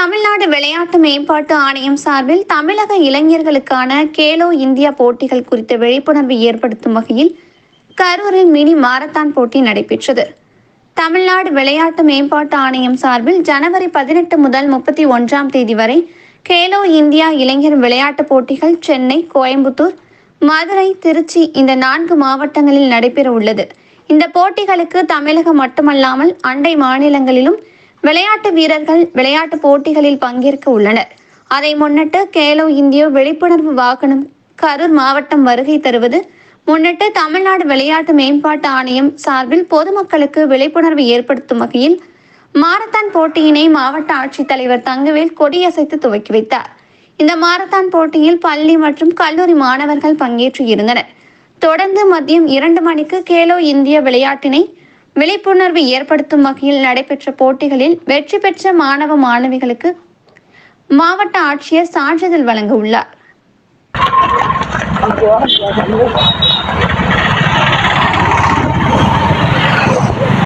தமிழ்நாடு விளையாட்டு மேம்பாட்டு ஆணையம் சார்பில் தமிழக இளைஞர்களுக்கான கேலோ இந்தியா போட்டிகள் குறித்த விழிப்புணர்வை ஏற்படுத்தும் வகையில் கரூரில் மினி மாரத்தான் போட்டி நடைபெற்றது. தமிழ்நாடு விளையாட்டு மேம்பாட்டு ஆணையம் சார்பில் ஜனவரி பதினெட்டு முதல் முப்பத்தி ஒன்றாம் தேதி வரை கேலோ இந்தியா இளைஞர் விளையாட்டுப் போட்டிகள் சென்னை கோயம்புத்தூர் மதுரை திருச்சி இந்த நான்கு மாவட்டங்களில் நடைபெற உள்ளது இந்த போட்டிகளுக்கு தமிழகம் மட்டுமல்லாமல் அண்டை மாநிலங்களிலும் விளையாட்டு வீரர்கள் விளையாட்டு போட்டிகளில் பங்கேற்க உள்ளனர். அதை முன்னிட்டு கேலோ இந்தியா விழிப்புணர்வு வாகனம் கரூர் மாவட்டம் வருகை தருவது முன்னிட்டு தமிழ்நாடு விளையாட்டு மேம்பாட்டு ஆணையம் சார்பில் பொதுமக்களுக்கு விழிப்புணர்வு ஏற்படுத்தும் வகையில் மாரத்தான் போட்டியினை மாவட்ட ஆட்சித்தலைவர் தங்கவேல் கொடியசைத்து துவக்கி வைத்தார். இந்த மாரத்தான் போட்டியில் பள்ளி மற்றும் கல்லூரி மாணவர்கள் பங்கேற்று இருந்தனர். தொடர்ந்து மதியம் இரண்டு மணிக்கு கேலோ இந்திய விளையாட்டினை விழிப்புணர்வு ஏற்படுத்தும் வகையில் நடைபெற்ற போட்டிகளில் வெற்றி பெற்ற மாணவ மாணவிகளுக்கு மாவட்ட ஆட்சியர் சான்றிதழ் வழங்க உள்ளார்.